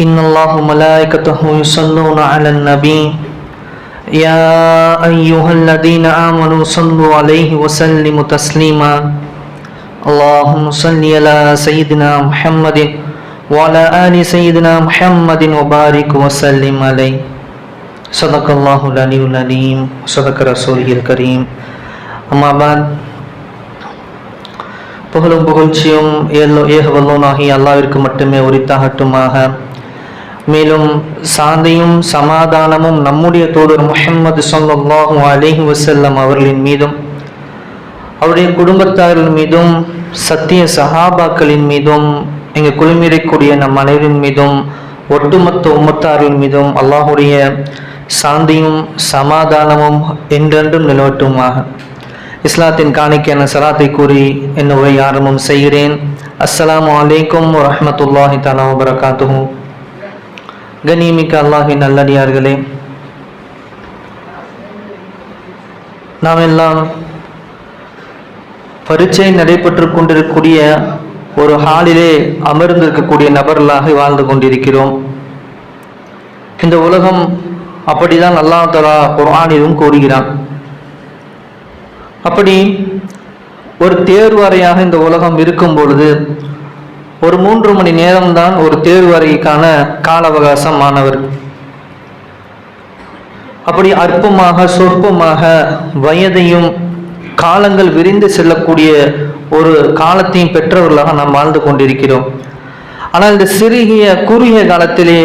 إن الله وملائكته يصلون على النبي يا أيها الذين آمنوا صلوا عليه وسلموا تسليما اللهم صل على سيدنا محمد وعلى آل سيدنا محمد وبارك وسلم عليه صدق الله العلي العليم صدق رسوله الكريم أما بعد புகழும் புகழ்ச்சியும் ஏலோ ஏக வல்லோனாகி அல்லாவிற்கு மட்டுமே உரித்தாகட்டுமாக மேலும் சாந்தியும் சமாதானமும் நம்முடைய தோழர் முஹம்மது ஸல்லல்லாஹு அலைஹி வசல்லம் அவர்களின் மீதும் அவருடைய குடும்பத்தார்கள் மீதும் சத்திய சஹாபாக்களின் மீதும் இங்கு குழுமிடக்கூடிய நம் அனைவரின் மீதும் ஒட்டுமொத்த உம்மத்தாரின் மீதும் அல்லாஹுடைய சாந்தியும் சமாதானமும் என்றென்றும் நிலவட்டுமாக. இஸ்லாத்தின் காணிக்கான சலாத்தை கூறி என் உரை ஆரம்பம் செய்கிறேன். அஸ்லாம் அலைக்கும் வரமத்துல்லாஹி தலா வபரகாத்துஹு. கண்ணியமிக்க அல்லாஹின் நல்லடியார்களே நாம் எல்லாம் பரீட்சை நடைபெற்று கொண்டிருக்கக்கூடிய ஒரு ஹாலிலே அமர்ந்திருக்கக்கூடிய நபர்களாக வாழ்ந்து கொண்டிருக்கிறோம். இந்த உலகம் அப்படிதான் அல்லாஹ் தலா ஆணிலும் கூறுகிறான். அப்படி ஒரு தேர்வறையாக இந்த உலகம் இருக்கும் பொழுது ஒரு மூன்று மணி நேரம்தான் ஒரு தேர்வு அறைக்கான கால அவகாசம் மாணவர் அப்படி அற்பமாக சொற்பமாக வயதையும் காலங்கள் விரிந்து செல்லக்கூடிய ஒரு காலத்தையும் பெற்றவர்களாக நாம் வாழ்ந்து கொண்டிருக்கிறோம். ஆனால் இந்த சிறுகிய குறுகிய காலத்திலே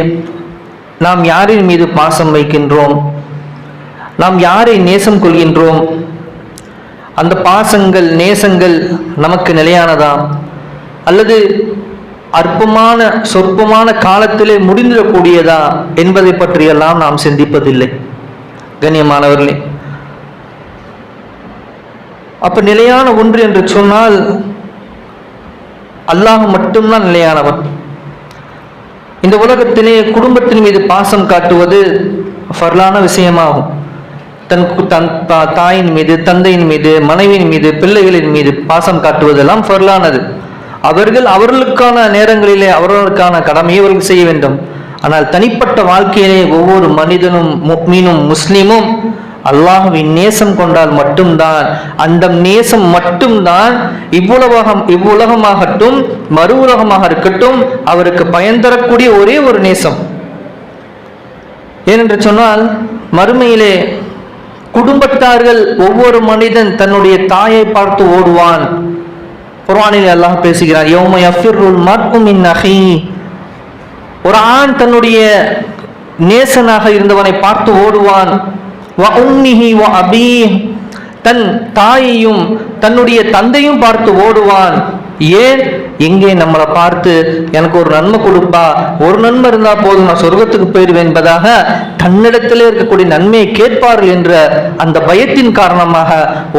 நாம் யாரின் மீது பாசம் வைக்கின்றோம்? நாம் யாரை நேசம் கொள்கின்றோம்? அந்த பாசங்கள் நேசங்கள் நமக்கு நிலையானதா? அல்லது அற்பமான சொற்பமான காலத்திலே முடிந்துடக்கூடியதா என்பதை பற்றியெல்லாம் நாம் சிந்திப்பதில்லை. கண்ணியமானவர்களே அப்ப நிலையான ஒன்று என்று சொன்னால் அல்லாஹ் மட்டும்தான் நிலையானவன். இந்த உலகத்திலே குடும்பத்தின் மீது பாசம் காட்டுவது ஃபர்லான விஷயமாகும். தன் தன் தாயின் மீது தந்தையின் மீது மனைவியின் மீது பிள்ளைகளின் மீது பாசம் காட்டுவதெல்லாம் ஃபர்லானது. அவர்கள் அவர்களுக்கான நேரங்களிலே அவர்களுக்கான கடமையை அவர்கள் செய்ய வேண்டும். ஆனால் தனிப்பட்ட வாழ்க்கையிலே ஒவ்வொரு மனிதனும் மீனும் முஸ்லீமும் அல்லாஹுவின் நேசம் கொண்டால் மட்டும்தான் அந்த நேசம் மட்டும்தான் இவ்வுலகம் இவ்வுலகமாகட்டும் மறு உலகமாக இருக்கட்டும் அவருக்கு பயன் தரக்கூடிய ஒரே ஒரு நேசம். ஏனென்று சொன்னால் மறுமையிலே குடும்பத்தார்கள் ஒவ்வொரு மனிதன் தன்னுடைய தாயை பார்த்து ஓடுவான். குர்ஆனில் அல்லாஹ் பேசுகிறார் யோம யஃபிர்ருல் மர்உ மின் அஹி ஒரு ஆண் தன்னுடைய நேசனாக இருந்தவனை பார்த்து ஓடுவான். வ உம்மிஹி வ அபீ தன் தாயையும் தன்னுடைய தந்தையும் பார்த்து ஓடுவான். ஏன் எங்கே நம்மளை பார்த்து எனக்கு ஒரு நன்மை கொடுப்பா? ஒரு நன்மை இருந்தா போதும் நான் சொர்க்கத்துக்கு போயிடுவேன் என்பதாக தன்னிடத்திலே இருக்கக்கூடிய நன்மையை கேட்பார்கள் என்ற அந்த பயத்தின் காரணமாக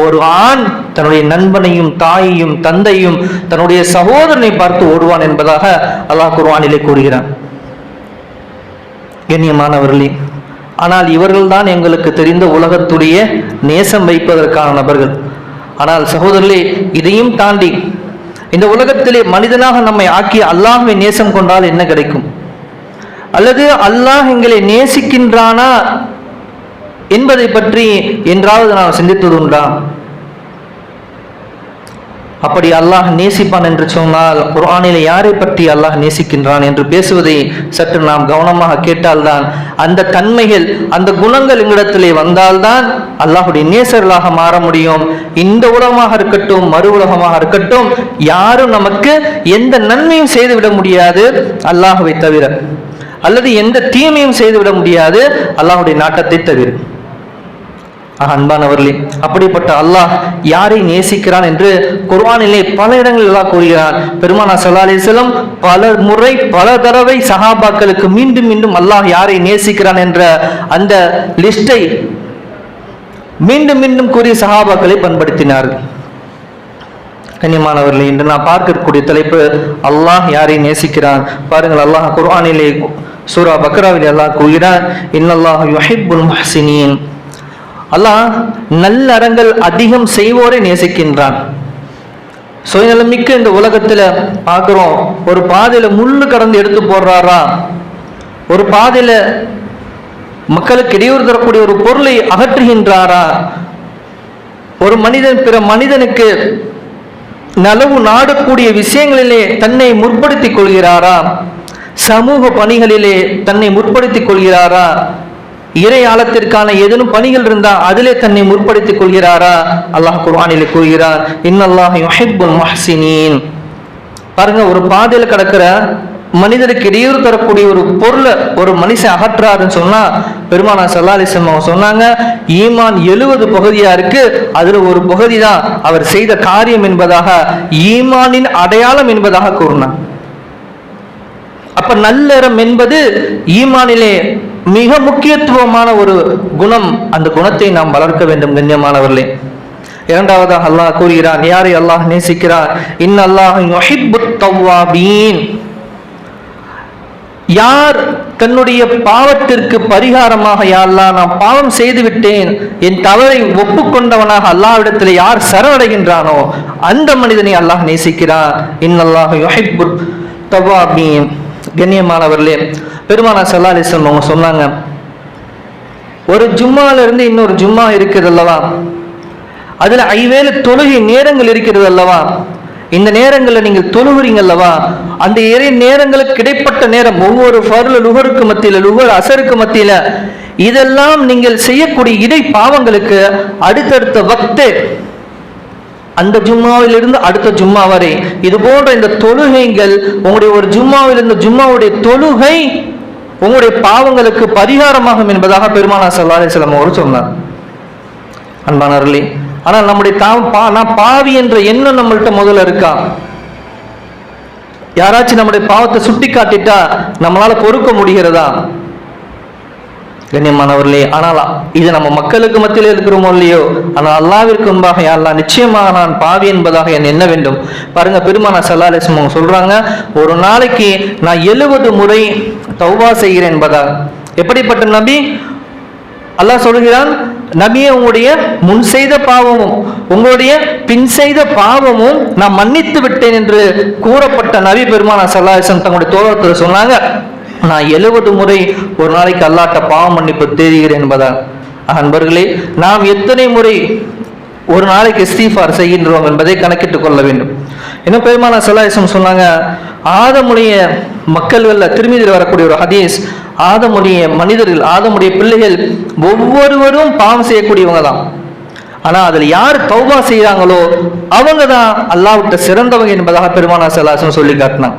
ஒரு ஆண் தன்னுடைய நண்பனையும் தாயையும் தந்தையும் தன்னுடைய சகோதரனை பார்த்து ஓடுவான் என்பதாக அல்லாஹ் குர்வானிலே கூறுகிறான். கண்ணியமானவர்களே ஆனால் இவர்கள்தான் எங்களுக்கு தெரிந்த உலகத்துடைய நேசம் வைப்பதற்கான நபர்கள். ஆனால் சகோதரர்களே இதையும் தாண்டி இந்த உலகத்திலே மனிதனாக நம்மை ஆக்கி அல்லாஹுவை நேசம் கொண்டால் என்ன கிடைக்கும்? அல்லது அல்லாஹ் எங்களை நேசிக்கின்றானா என்பதை பற்றி என்றாவது நாம் சிந்தித்தது உண்டா? அப்படி அல்லாஹ் நேசிப்பான் என்று சொன்னால் குர்ஆனில் யாரை பற்றி அல்லாஹ் நேசிக்கின்றான் என்று பேசுவதை சற்று நாம் கவனமாக கேட்டால்தான் அந்த தன்மைகள் அந்த குணங்கள் எங்களிடத்திலே வந்தால்தான் அல்லாஹுடைய நேசர்களாக மாற முடியும். இந்த உலகமாக இருக்கட்டும் மறு உலகமாக இருக்கட்டும் யாரும் நமக்கு எந்த நன்மையும் செய்துவிட முடியாது அல்லாஹுவை தவிர. அல்லது எந்த தீமையும் செய்துவிட முடியாது அல்லாஹுடைய நாட்டத்தை தவிர. அன்பானவர்களே அப்படிப்பட்ட அல்லாஹ் யாரை நேசிக்கிறான் என்று குர்வானிலே பல இடங்களில் எல்லாம் கூறுகிறான் பெருமானா ஸல்லல்லாஹு அலைஹி பல முறை பல தடவை சஹாபாக்களுக்கு மீண்டும் மீண்டும் அல்லாஹ் யாரை நேசிக்கிறான் என்ற அந்த லிஸ்டை மீண்டும் மீண்டும் கூறிய சஹாபாக்களை பண்படுத்தினார்கள் கண்ணியமானவர்களே இன்று நான் பார்க்கக்கூடிய தலைப்பு அல்லாஹ் யாரை நேசிக்கிறான். பாருங்கள் அல்லாஹ் குர்ஆனிலே சூரா பக்ராவில் அல்லாஹ் கூறுகிறான் இன்னல்லாஹ் யுஹிப்புல் முஹ்சினீன். அல்லாஹ் நல்லறங்கள் அதிகம் செய்வோரை நேசிக்கின்றான். சுயநலமிக்க இந்த உலகத்துல பார்க்கிறோம் ஒரு பாதையில முள்ளு கடந்து எடுத்து போடுறாரா? ஒரு பாதையில மக்களுக்கு இடையூறு தரக்கூடிய ஒரு பொருளை அகற்றுகின்றாரா? ஒரு மனிதன் பிற மனிதனுக்கு நலவு நாடக்கூடிய விஷயங்களிலே தன்னை முற்படுத்திக் கொள்கிறாரா? சமூக பணிகளிலே தன்னை முற்படுத்திக் கொள்கிறாரா? இறை ஆழத்திற்கான ஏதேனும் பணிகள் இருந்தா அதிலே தன்னை முற்படுத்திக் கொள்கிறாரா? அல்லாஹ் குர்ஆனிலே கூறுகிறார் இன்னல்லாஹ் யுஹிப்புல் முஹ்சினீன். பாருங்க ஒரு பாதையில கிடக்கிற மனிதருக்கு இடையூறு தரக்கூடிய ஒரு பொருளை ஒரு மனுஷன் அகற்றாருன்னு சொன்னா பெருமானா சல்லாலிசம் அவங்க சொன்னாங்க ஈமான் எழுவது பகுதியா இருக்கு அதுல ஒரு பகுதி தான் அவர் செய்த காரியம் என்பதாக ஈமானின் அடையாளம் என்பதாக கூறினார் அப்ப நல்லறம் என்பது ஈமானிலே மிக முக்கியத்துவமான ஒரு குணம் அந்த குணத்தை நாம் வளர்க்க வேண்டும் கண்ணியமானவர்களே. இரண்டாவதாக அல்லாஹ் கூறுகிறான் யாரை அல்லாஹ் நேசிக்கிறார்? இன் அல்லாஹ் தவ்வாபீன் யார் தன்னுடைய பாவத்திற்கு பரிகாரமாக யா அல்லாஹ் நான் பாவம் செய்து விட்டேன் என் தவறை ஒப்புக்கொண்டவனாக அல்லாவிடத்தில் யார் சரணடைகின்றானோ அந்த மனிதனை அல்லாஹ் நேசிக்கிறார். இன் அல்லாஹ் தவ்வாபீன் கண்ணியமானவர்களே பெருமானா சல்லா அலிஸ்லம் அவங்க சொன்னாங்க ஒரு ஜும்மால இருந்து இன்னொரு ஜும்மா இருக்குது அல்லவா? அதுல ஐவேலு தொழுகை நேரங்கள் இருக்கிறது அல்லவா? இந்த நேரங்களில் நீங்கள் தொழுகிறீங்க அல்லவா? அந்த இறை நேரங்களுக்கு கிடைப்பட்ட நேரம் ஒவ்வொரு ஃபர்ல லுகருக்கு மத்தியில லுகர் அசருக்கு மத்தியில இதெல்லாம் நீங்கள் செய்யக்கூடிய இடை பாவங்களுக்கு அடுத்தடுத்த வக்து அந்த ஜும்மாவிலிருந்து அடுத்த ஜும்மா வரை. இது போன்ற இந்த தொழுகைகள் உங்களுடைய ஒரு ஜும்மாவிலிருந்து ஜும்மாவுடைய தொழுகை உங்களுடைய பாவங்களுக்கு பரிகாரமாகும் என்பதாக பெருமானா சல்லா அலிஸ்லாம் அவர் சொன்னார். அருளி ஆனால் நம்முடைய தாம் பா நான் பாவி என்ற எண்ணம் நம்மள்கிட்ட முதல்ல இருக்கா? யாராச்சும் நம்முடைய பாவத்தை சுட்டி காட்டிட்டா நம்மளால பொறுக்க முடிகிறதா? கண்ணியமானவர்களே ஆனால் இது நம்ம மக்களுக்கு மத்தியில் இருக்கிறோமோ இல்லையோ? ஆனால் அல்லாவிற்கு முன்பாக அல்லா நிச்சயமாக நான் பாவி என்பதாக என் எண்ண வேண்டும். பாருங்க பெருமான சல்லாலேசம் அவங்க சொல்றாங்க ஒரு நாளைக்கு நான் எழுபது முறை தௌவா செய்கிறேன் என்பதாக எப்படிப்பட்ட நபி? அல்லாஹ் சொல்கிறான் நபியை உங்களுடைய முன் செய்த பாவமும் உங்களுடைய பின் செய்த பாவமும் நான் மன்னித்து விட்டேன் என்று கூறப்பட்ட நபி பெருமான சல்லாஹம் தங்களுடைய தோழத்தில் சொன்னாங்க. நான் எழுபது முறை ஒரு நாளைக்கு அல்லாட்ட பாவம் மன்னிப்பு தேடுகிறேன் என்பதால். அன்பர்களே நாம் எத்தனை முறை ஒரு நாளைக்கு இஸ்தீஃபார் செய்கின்றோம் என்பதை கணக்கிட்டுக் கொள்ள வேண்டும். இன்னும் பெருமான சலாஹம் சொன்னாங்க ஆதமுடைய மக்கள்களில் திருமதியில் வரக்கூடிய ஒரு ஹதீஸ் ஆதமுடைய மனிதர்கள் ஆதமுடைய பிள்ளைகள் ஒவ்வொருவரும் பாவம் செய்யக்கூடியவங்க தான். ஆனால் அதில் யார் தௌபா செய்கிறாங்களோ அவங்க தான் அல்லாவிட்ட சிறந்தவங்க என்பதாக பெருமானா சலாசம் சொல்லி காட்டினாங்க.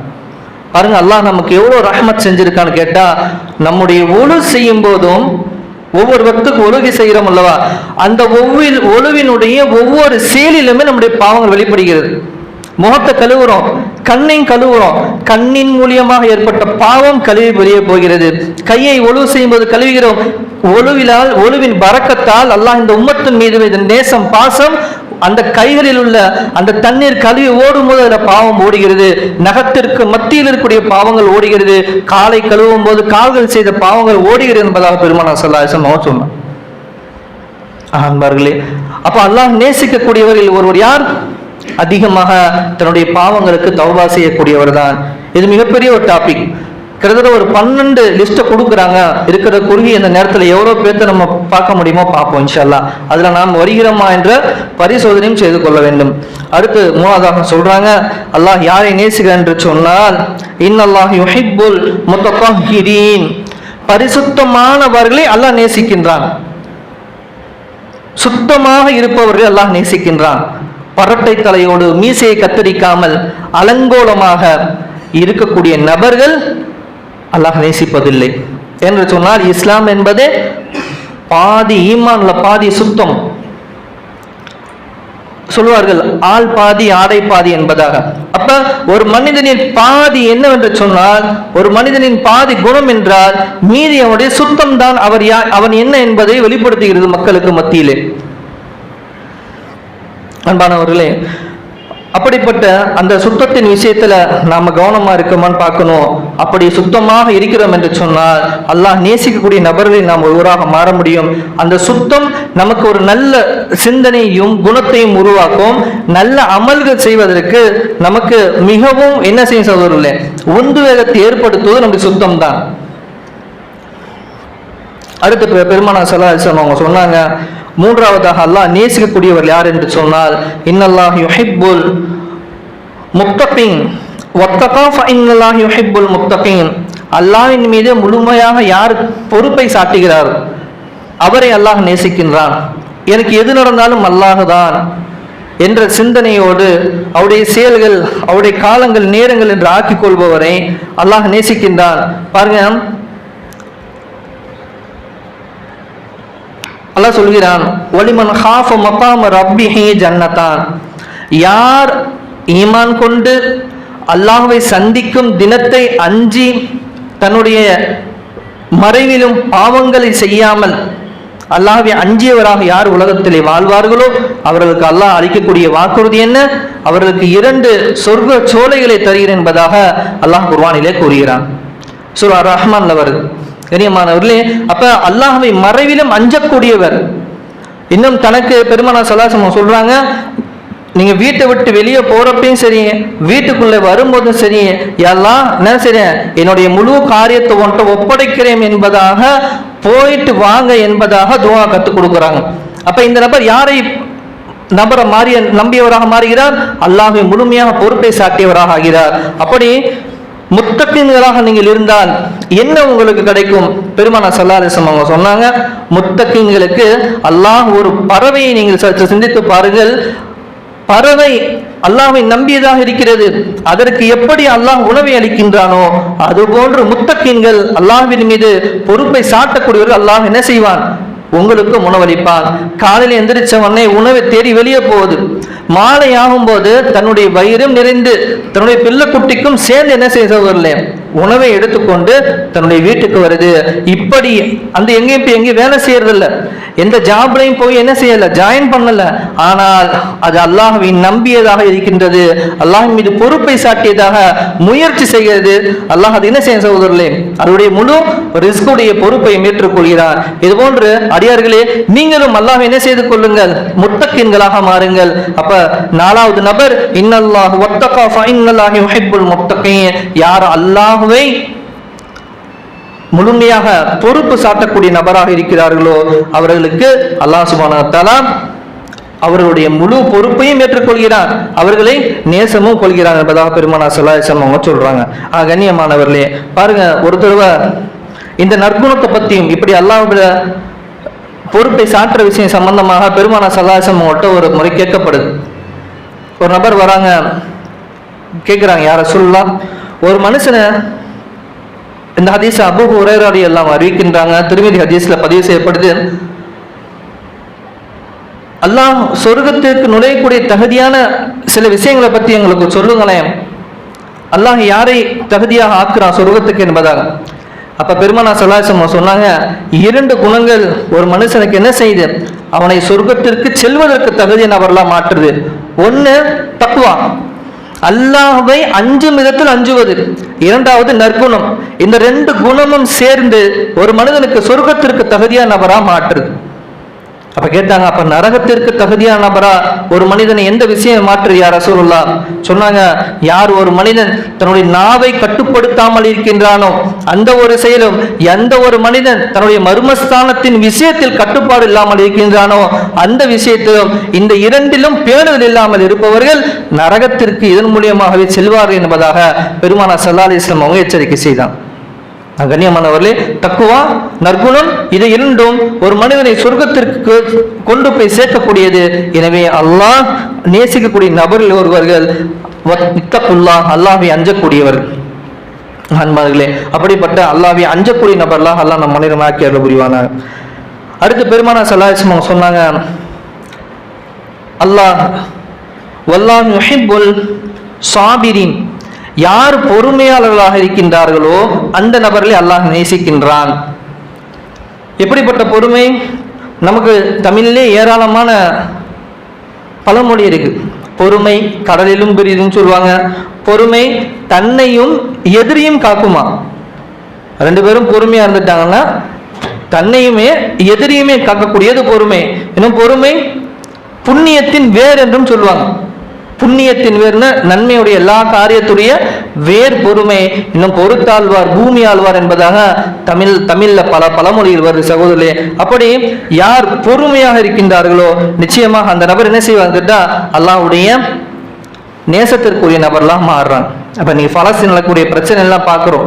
பாருங்க அல்லாஹ் நமக்கு எவ்வளோ ரஹமத் செஞ்சிருக்கான்னு கேட்டால் நம்முடைய ஒழு செய்யும் போதும் ஒவ்வொரு பக்துக்கு ஒழுகி செய்கிறோம் அல்லவா? அந்த ஒவ்வொரு ஒழுவினுடைய ஒவ்வொரு செயலிலுமே நம்முடைய பாவங்கள் வெளிப்படுகிறது. முகத்தை கழுவுறோம் கண்ணையும் கழுவுறோம் கண்ணின் மூலியமாக ஏற்பட்ட பாவம் கழுவி வெளியே போகிறது. கையை ஒழுவு செய்யும்போது கழுவுகிறோம். ஒழுவிலால் ஒழுவின் பறக்கத்தால் அல்லாஹ் இந்த உம்மத்தின் மீது நேசம் பாசம் அந்த கைகளில் உள்ள அந்த தண்ணீர் கழுவி ஓடும்போது அதில் பாவம் ஓடுகிறது. நகத்திற்கு மத்தியில் இருக்கக்கூடிய பாவங்கள் ஓடுகிறது. காலை கழுவும் போது கால்கள் செய்த பாவங்கள் ஓடுகிறது என்பதாக பெருமானா சல்லாசம் அவன் சொன்னான் அன்பார்களே அப்ப அல்லாஹ் நேசிக்கக்கூடியவர்கள் ஒருவர் யார்? அதிகமாக தன்னுடைய பாவங்களுக்கு தௌபா செய்யக்கூடியவர் தான். இது மிகப்பெரிய ஒரு டாபிக் கிட்டத்தட்ட ஒரு பன்னெண்டு லிஸ்ட்டை கொடுக்குறாங்க. இருக்கிற குறுகிய இந்த நேரத்தில் எவ்வளோ பேர்த்த நம்ம பார்க்க முடியுமோ பார்ப்போம் இன்ஷால்லா அதில் நாம் வருகிறோமா என்ற பரிசோதனையும் செய்து கொள்ள வேண்டும். அடுத்து மூணாவதாக சொல்கிறாங்க அல்லாஹ் யாரை நேசுகிறேன் என்று சொன்னால் இன்னல்லாஹ் யுஹிப்புல் முத்தஹிரீன் பரிசுத்தமானவர்களை அல்லாஹ் நேசிக்கின்றான். சுத்தமாக இருப்பவர்கள் அல்லாஹ் நேசிக்கின்றான். பரட்டை தலையோடு மீசையை கத்தரிக்காமல் அலங்கோலமாக இருக்கக்கூடிய நபர்கள் அல்லாஹ் நேசிப்பதில்லை. என்று சொன்னால் இஸ்லாம் என்பது பாதி ஈமான்ல பாதி சுத்தம். சொல்வார்கள் ஆள் பாதி ஆடை பாதி என்பதாக. அப்ப ஒரு மனிதனின் பாதி என்னவென்று சொன்னால் ஒரு மனிதனின் பாதி குணம் என்றால் மீதி அவனுடைய சுத்தம் தான் அவர் யா அவன் என்ன என்பதை வெளிப்படுத்துகிறது மக்களுக்கு மத்தியிலே. அன்பானவர்களே அப்படிப்பட்ட அந்த சுத்தத்தின் விஷயத்துல நாம கவனமா இருக்கோமான்னு பார்க்கணும். அப்படி சுத்தமாக இருக்கிறோம் என்று சொன்னால் அல்லாஹ் நேசிக்கக்கூடிய நபர்களை நாம் ஒருவராக மாற முடியும். அந்த சுத்தம் நமக்கு ஒரு நல்ல சிந்தனையும் குணத்தையும் உருவாக்கும். நல்ல அமல்கள் செய்வதற்கு நமக்கு மிகவும் என்ன செய்யும் சகோதரர்களே? உந்து வேகத்தை ஏற்படுத்துவது நம்முடைய சுத்தம் தான் அடுத்து பெருமானா சல்லா அவங்க சொன்னாங்க மூன்றாவதாக அல்லாஹ் நேசிக்கக்கூடியவர் யார் என்று சொன்னால் இன்னல்லாஹ் யுஹிப்புல் முத்தகீன் வத்தகா ஃபஇன்னல்லாஹ் யுஹிப்புல் முத்தகீன். அல்லாஹின் மீது முழுமையாக யார் பொறுப்பை சாட்டுகிறார்? அவரை அல்லாஹ் நேசிக்கின்றான். எனக்கு எது நடந்தாலும் அல்லாஹ் தான் என்ற சிந்தனையோடு அவருடைய செயல்கள் அவருடைய காலங்கள் நேரங்கள் என்று ஆக்கிக் கொள்பவரை அல்லாஹ் நேசிக்கின்றான். பாருங்க அல்லாஹ் சொல்கிறான் ஒலிமன் ஹாஃப் மகாம ரப்பிஹி ஜன்னதான் யார் ஈமான் கொண்டு அல்லாஹுவை சந்திக்கும் தினத்தை அஞ்சி தன்னுடைய மறைவிலும் பாவங்களை செய்யாமல் அல்லாஹை அஞ்சியவராக யார் உலகத்திலே வாழ்வார்களோ அவர்களுக்கு அல்லாஹ் அளிக்கக்கூடிய வாக்குறுதி என்ன? அவர்களுக்கு இரண்டு சொர்க்க சோலைகளை தருகிறேன் என்பதாக அல்லாஹ் குர்வானிலே கூறுகிறான். சூரா ரஹ்மான்ல வருது. கரியமானவர்களே அப்ப அல்லாஹவை மறைவிலும் அஞ்சக்கூடியவர். இன்னும் தனக்கு பெருமானா சலாசம் சொல்றாங்க நீங்க வீட்டை விட்டு வெளியே போறப்பையும் சரி வீட்டுக்குள்ள வரும்போதும் சரி எல்லாம் என்ன சரி என்னுடைய முழு காரியத்தை ஒன்றை ஒப்படைக்கிறேன் என்பதாக போயிட்டு வாங்க என்பதாக துவா கற்றுக் கொடுக்குறாங்க. அப்ப இந்த நபர் யாரை நபரை மாறிய நம்பியவராக மாறுகிறார்? அல்லாஹை முழுமையாக பொறுப்பை சாட்டியவராக ஆகிறார். அப்படி முத்தக்கின்களாக நீங்கள் இருந்தால் என்ன உங்களுக்கு கிடைக்கும்? பெருமானா சல்லாரிசம் அவங்க சொன்னாங்க முத்தக்கின்களுக்கு அல்லாஹ் ஒரு பறவையை நீங்கள் சற்று சிந்தித்து பாருங்கள். பறவை அல்லாஹை நம்பியதாக இருக்கிறது. அதற்கு எப்படி அல்லாஹ் உணவை அளிக்கின்றானோ அதுபோன்று முத்தக்கீன்கள் அல்லாஹின் மீது பொறுப்பை சாட்டக்கூடியவர்கள் அல்லாஹ் என்ன செய்வான்? உங்களுக்கு உணவளிப்பார் காலையில் எந்திரிச்ச உடனே உணவை தேடி வெளியே போகுது. மாலை ஆகும்போது தன்னுடைய வயிறும் நிறைந்து தன்னுடைய பிள்ளை குட்டிக்கும் சேர்ந்து என்ன செய்தவர்களே உணவை எடுத்துக்கொண்டு தன்னுடைய வீட்டுக்கு வருது. இப்படி அந்த எங்கேயும் இப்போ எங்கேயும் வேலை செய்யறதில்ல. எந்த ஜாப்லையும் போய் என்ன செய்யல? ஜாயின் பண்ணல. ஆனால் அது அல்லாஹவை நம்பியதாக இருக்கின்றது. அல்லாஹ் மீது பொறுப்பை சாட்டியதாக முயற்சி செய்கிறது. அல்லாஹ் அது என்ன செய்ய சகோதரர்களே? அதனுடைய முழு ரிஸ்குடைய பொறுப்பை ஏற்றுக்கொள்கிறார். இது போன்று அடியார்களே நீங்களும் அல்லாஹ் என்ன செய்து கொள்ளுங்கள்? முத்தக்கின்களாக மாறுங்கள். அப்ப நாலாவது நபர் இன்னல்லாஹ் வத்தகா ஃபஇன்னல்லாஹி முஹிப்புல் முத்தகீன். யார் அல்லாஹ் அல்லாஹ்வை முழுமையாக பொறுப்பு சாட்டக்கூடிய நபராக இருக்கிறார்களோ அவர்களுக்கு அல்லாஹ் அவர்களுடைய முழு பொறுப்பையும் ஏற்றுக்கொள்கிறார். அவர்களை நேசமும் கொள்கிறார் என்பதாக பெருமானா சொல்லாசம் அவங்க சொல்றாங்க. ஆக கண்ணியமானவர்களே பாருங்க ஒரு தடவை இந்த நற்குணத்தை பத்தியும் இப்படி அல்லாஹ்வுடைய பொறுப்பை சாற்ற விஷயம் சம்பந்தமாக பெருமானா சல்லாசம் அவங்கள்ட்ட ஒரு முறை கேட்கப்படுது. ஒரு நபர் வராங்க கேட்குறாங்க யார சொல்லலாம் ஒரு மனுஷனை இந்த ஹதீஸ் அபு உரையராடி எல்லாம் அறிவிக்கின்றாங்க. திருமதி ஹதீஸ்ல பதிவு செய்யப்படுது. அல்லாஹ் சொர்க்கத்திற்கு நுழையக்கூடிய தகுதியான சில விஷயங்களை பற்றி எங்களுக்கு சொல்லுங்களேன். அல்லாஹ் யாரை தகுதியாக ஆக்குறான் சொர்க்கத்துக்கு என்பதாக. அப்ப பெருமானா சலாசம் சொன்னாங்க இரண்டு குணங்கள் ஒரு மனுஷனுக்கு என்ன செய்யுது? அவனை சொர்க்கத்திற்கு செல்வதற்கு தகுதியை நபர்லாம் மாற்றுது. ஒன்று தக்குவா அல்லாஹ்வை அஞ்சும் விதத்தில் அஞ்சுவது. இரண்டாவது நற்குணம். இந்த ரெண்டு குணமும் சேர்ந்து ஒரு மனிதனுக்கு சொர்க்கத்திற்கு தகுதியான நபரா மாற்றுது. அப்ப கேட்டாங்க அப்ப நரகத்திற்கு தகுதியான நபரா ஒரு மனிதனை எந்த விஷயம் மாற்று யார் ரசூலுல்லா சொன்னாங்க யார் ஒரு மனிதன் தன்னுடைய நாவை கட்டுப்படுத்தாமல் இருக்கின்றானோ அந்த ஒரு செயலும் எந்த ஒரு மனிதன் தன்னுடைய மர்மஸ்தானத்தின் விஷயத்தில் கட்டுப்பாடு இல்லாமல் இருக்கின்றானோ அந்த விஷயத்திலும் இந்த இரண்டிலும் பேணுதல் இல்லாமல் இருப்பவர்கள் நரகத்திற்கு இதன் மூலியமாகவே செல்வார்கள் என்பதாக பெருமானா சல்லா அவங்க எச்சரிக்கை செய்தான். கண்ணியமானவர்களே தக்குவா நற்குணம் இது இரண்டும் ஒரு மனிதனை சொர்க்கத்திற்கு கொண்டு போய் சேர்க்கக்கூடியது. எனவே அல்லாஹ் நேசிக்கக்கூடிய நபரில் ஒருவர்கள் இத்தக்குல்லா அல்லாஹை அஞ்சக்கூடியவர். அன்பார்களே அப்படிப்பட்ட அல்லாஹை அஞ்சக்கூடிய நபர்லாம் அல்லாஹ் நம் மனிதமாக்கி அருள் புரிவானார் அடுத்து பெருமானா சல்லாஹம் சொன்னாங்க அல்லாஹ் வல்லாஹ் யுஹிப்புல் சாபிரின். யார் பொறுமையாளர்களாக இருக்கின்றார்களோ அந்த நபர்களை அல்லாஹ் நேசிக்கின்றான். எப்படிப்பட்ட பொறுமை? நமக்கு தமிழிலே ஏராளமான பழமொழி இருக்கு. பொறுமை கடலிலும் பெரியதுன்னு சொல்லுவாங்க. பொறுமை தன்னையும் எதிரியும் காக்குமா? ரெண்டு பேரும் பொறுமையா இருந்துட்டாங்கன்னா தன்னையுமே எதிரியுமே காக்கக்கூடியது பொறுமை. இன்னும் பொறுமை புண்ணியத்தின் வேர் என்றும் சொல்லுவாங்க. புண்ணியத்தின் வேர்னு நன்மையுடைய எல்லா காரியத்துடைய வேர் பொறுமை. இன்னும் பொறுத்தாழ்வார் பூமி ஆழ்வார் என்பதாக தமிழ் தமிழ்ல பல பழமொழியில் வருது சகோதரே அப்படி யார் பொறுமையாக இருக்கின்றார்களோ நிச்சயமாக அந்த நபர் என்ன செய்வாங்க அல்லாவுடைய நேசத்திற்குரிய நபர்லாம் மாறுறாங்க அப்ப நீ பலஸ்தீன் நடக்கக்கூடிய பிரச்சனை எல்லாம் பார்க்கிறோம்.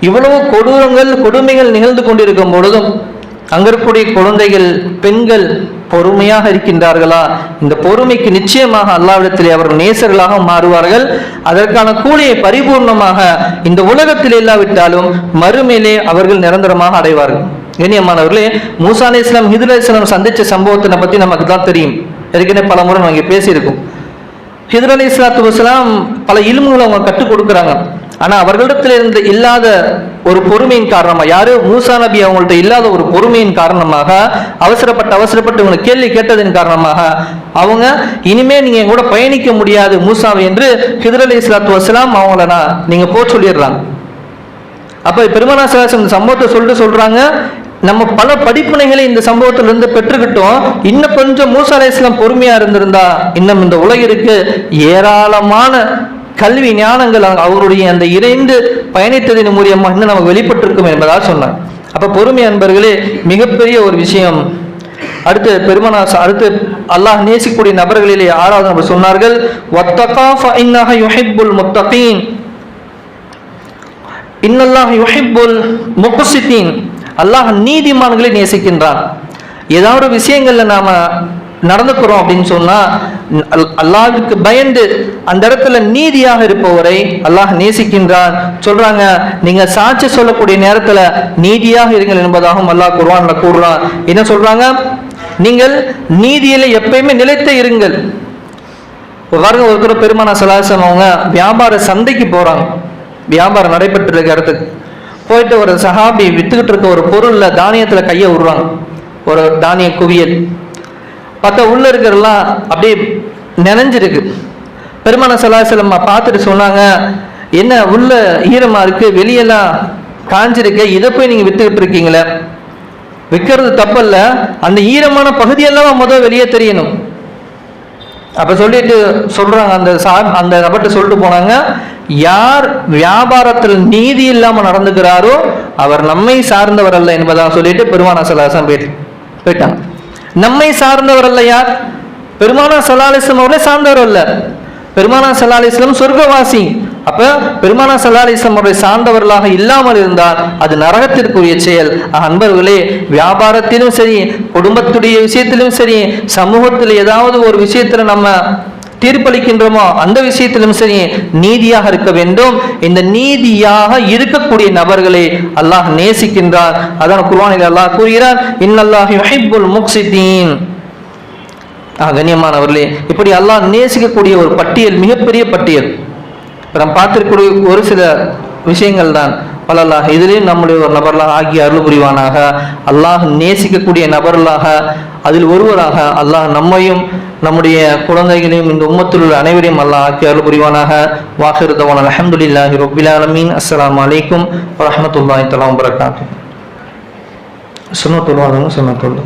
இவ்வளவு கொடூரங்கள் கொடுமைகள் நிகழ்ந்து கொண்டிருக்கும் பொழுதும் அங்க இருக்கக்கூடிய குழந்தைகள் பெண்கள் பொறுமையாக இருக்கின்றார்களா? இந்த பொறுமைக்கு நிச்சயமாக அல்லாவிடத்திலே அவர்கள் நேசர்களாக மாறுவார்கள். அதற்கான கூலியை பரிபூர்ணமாக இந்த உலகத்தில் இல்லாவிட்டாலும் மறுமையிலே அவர்கள் நிரந்தரமாக அடைவார்கள். கண்ணியமானவர்களே மூசா அலி இஸ்லாம் ஹிதுல் இஸ்லாம் சந்திச்ச சம்பவத்தை பத்தி நமக்கு தான் தெரியும். ஏற்கனவே பல முறை நாங்கள் பேசியிருக்கோம். ஹிதுர் அலி இஸ்லாத்து வசலாம் பல இல்முகளை அவங்க கற்றுக் கொடுக்குறாங்க. ஆனா அவர்களிடத்தில் இருந்த இல்லாத ஒரு பொறுமையின் காரணமாக யாரு? மூசா நபி அவங்கள்ட்ட இல்லாத ஒரு பொறுமையின் காரணமாக அவசரப்பட்டு அவசரப்பட்டு இவங்க கேள்வி கேட்டதின் காரணமாக அவங்க இனிமே நீங்க என் கூட பயணிக்க முடியாது மூசாவை என்று ஹிதர் அலி இஸ்லாத்து வசலாம் அவங்கள நான் நீங்க போ சொல்லிடுறாங்க. அப்ப பெருமனா சிலாசம் இந்த சம்பவத்தை சொல்லிட்டு சொல்றாங்க. நம்ம பல படிப்பினைகளை இந்த சம்பவத்திலிருந்து பெற்றுக்கிட்டோம். இன்னும் கொஞ்சம் மூசா அலை இஸ்லாம் பொறுமையா இருந்திருந்தா இன்னும் இந்த உலகிற்கு ஏராளமான கல்வி ஞானங்கள் அவருடைய அந்த இணைந்து பயணித்ததின் மூலியமாக இன்னும் நமக்கு வெளிப்பட்டிருக்கும் என்பதாக சொன்னார். அப்போ பொறுமை அன்பர்களே மிகப்பெரிய ஒரு விஷயம். அடுத்து பெருமனா அடுத்து அல்லாஹ் நேசிக்கூடிய நபர்களிலே ஆறாவது நபர் சொன்னார்கள் "வத்தகா யுஹிப்புல் முத்தகீன்." இன்னல்லாஹ் யுஹிப்புல் முக்சித்தீன். அல்லாஹ் நீதிமான்களை நேசிக்கின்றான். ஏதாவது விஷயங்களில் நாம் நாம நடந்துக்கிறோம் அப்படின்னு சொன்னா அல்லாவிற்கு பயந்து அந்த இடத்துல நீதியாக இருப்பவரை அல்லாஹ் நேசிக்கின்றான் சொல்றாங்க நீங்க சாட்சி சொல்லக்கூடிய நேரத்துல நீதியாக இருங்கள் என்பதாகவும் அல்லாஹ் குர்வான்ல கூறுறான். என்ன சொல்றாங்க? நீங்கள் நீதியில எப்பயுமே நிலைத்து இருங்கள். பாருங்க ஒரு பெருமான சலாசம் அவங்க வியாபார சந்தைக்கு போறாங்க. வியாபாரம் நடைபெற்று இருக்க இடத்துக்கு. போயிட்டு ஒரு சஹாபி வித்துக்கிட்டு இருக்க ஒரு பொருள்ல தானியத்துல கையை விடுறாங்க. ஒரு தானிய குவியல். பார்த்தா உள்ள இருக்கிறதெல்லாம் அப்படியே நினைஞ்சிருக்கு. பெருமான சலாசலம்மா பார்த்துட்டு சொன்னாங்க என்ன உள்ள ஈரமா இருக்கு? வெளியெல்லாம் காஞ்சிருக்கு இதை போய் நீங்க வித்துக்கிட்டு இருக்கீங்களே? விற்கிறது தப்பல்ல அந்த ஈரமான பகுதியெல்லாம் முதல் வெளியே தெரியணும். அப்ப சொல்லிட்டு சொல்றாங்க அந்த சா அந்த நபர்கிட்ட சொல்லிட்டு போனாங்க யார் வியாபாரத்தில் நீதி இல்லாம நடந்துக்கிறாரோ அவர் நம்மை சார்ந்தவர் அல்ல என்பதாக சொல்லிட்டு பெருமானா சலாசம் போயிட்டு போயிட்டாங்க. நம்மை சார்ந்தவர் அல்ல யார்? பெருமானா சலாலிசம் அவர்களை சார்ந்தவர் அல்ல. பெருமானா சலாலிஸ்லம் சொர்க்கவாசி. அப்ப பெருமானா சலாலிஸ்லம் அவரை சார்ந்தவர்களாக இல்லாமல் இருந்தால் அது நரகத்திற்குரிய செயல். அன்பர்களே வியாபாரத்திலும் சரி குடும்பத்துடைய விஷயத்திலும் சரி சமூகத்தில் ஏதாவது ஒரு விஷயத்துல நம்ம தீர்ப்பளிக்கின்றோமோ அந்த விஷயத்திலும் சரி நீதியாக இருக்க வேண்டும். இந்த நீதியாக இருக்கக்கூடிய நபர்களை அல்லாஹ் நேசிக்கின்றார். அதான் குர்வானில் அல்லாஹ் கூறுகிறார் இன்னல்லாஹ் யுஹிப்புல் முக்சிதீன் கண்ணியமானவர்களே இப்படி அல்லாஹ் நேசிக்கக்கூடிய ஒரு பட்டியல் மிகப்பெரிய பட்டியல். இப்போ நாம் பார்த்திருக்கக்கூடிய ஒரு சில விஷயங்கள் தான் வல்லல்லாஹ் இதிலையும் நம்முடைய ஒரு நபர்களாக ஆகி அருள் புரிவானாக அல்லாஹ் நேசிக்கக்கூடிய நபர்களாக அதில் ஒருவராக அல்லாஹ் நம்மையும் நம்முடைய குழந்தைகளையும் இந்த உம்மத்தில் உள்ள அனைவரையும் அல்லாஹ் ஆக்கி அருள் புரிவானாக வாஹிருதவான் அஹமதுல்லாஹி ரொபிலாலமீன் அஸ்லாம் வலைக்கும் வரமத்துல்லாஹி தலாம் வரகாத்து சொன்ன தொழுவாங்க சொன்ன தொழு